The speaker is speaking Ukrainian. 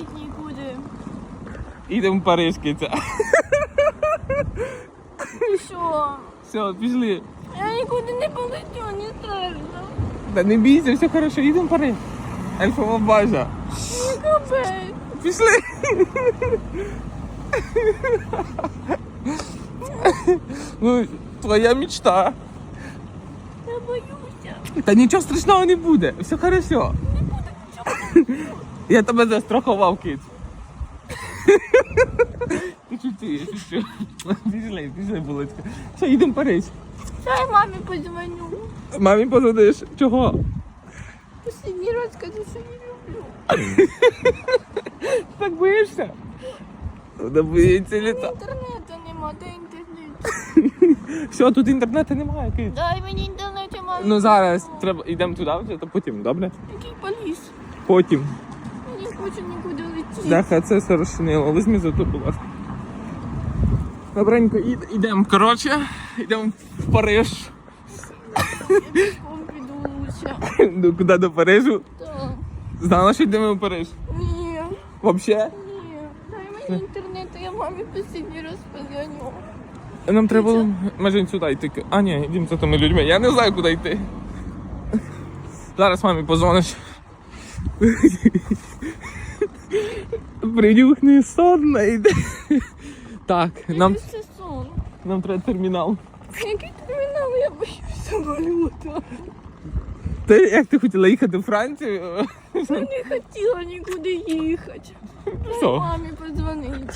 летіть нікуди. Їдемо в Париж, киця. Ти що? Все, пішли. Я нікуди не полетю, не страшно. Та не бійся, все хорошо, їдемо в Париж. Ельфова бажа. Не капець. Пішли. ну, твоя мечта. Я боюся. Та нічого страшного не буде, все хорошо. Не буде нічого. Я тебе застрахував, кит. Ти чути, шучу. Пішли, пішли, булочка. Все, їдемо в Париж. Дай мамі подзвоню. Мамі позвониш. Чого? Раз скажу, що не люблю. Так боїшся? Вона боїться літа. інтернету нема, де інтернет? Все, тут інтернету немає, кит. Дай мені інтернет, мамі. Ну зараз треба йдемо туди, вже, то потім, добре? Який поліс? Потім. Не хочу нікуди летіти. Даха, це все розчинило. Візьми за ту, будь ласка. Добренько, ідемо. Коротше, йдемо в Париж. Ну, куди до Парижу? Так. Знала, що йдемо в Париж? Ні, Вообще? ні. Дай мені інтернет, а я мамі останній раз позвоню. Нам треба було майже сюди йти. А, ні, йдемо за тими людьми. Я не знаю, куди йти. Зараз мамі позвониш. Принюхни сон найде. Так, нам, Який це сон? нам треба термінал. Який термінал, я боюсь самоліта. Ти як ти хотіла їхати в Францію? Я не хотіла нікуди їхати. Мамі подзвонити.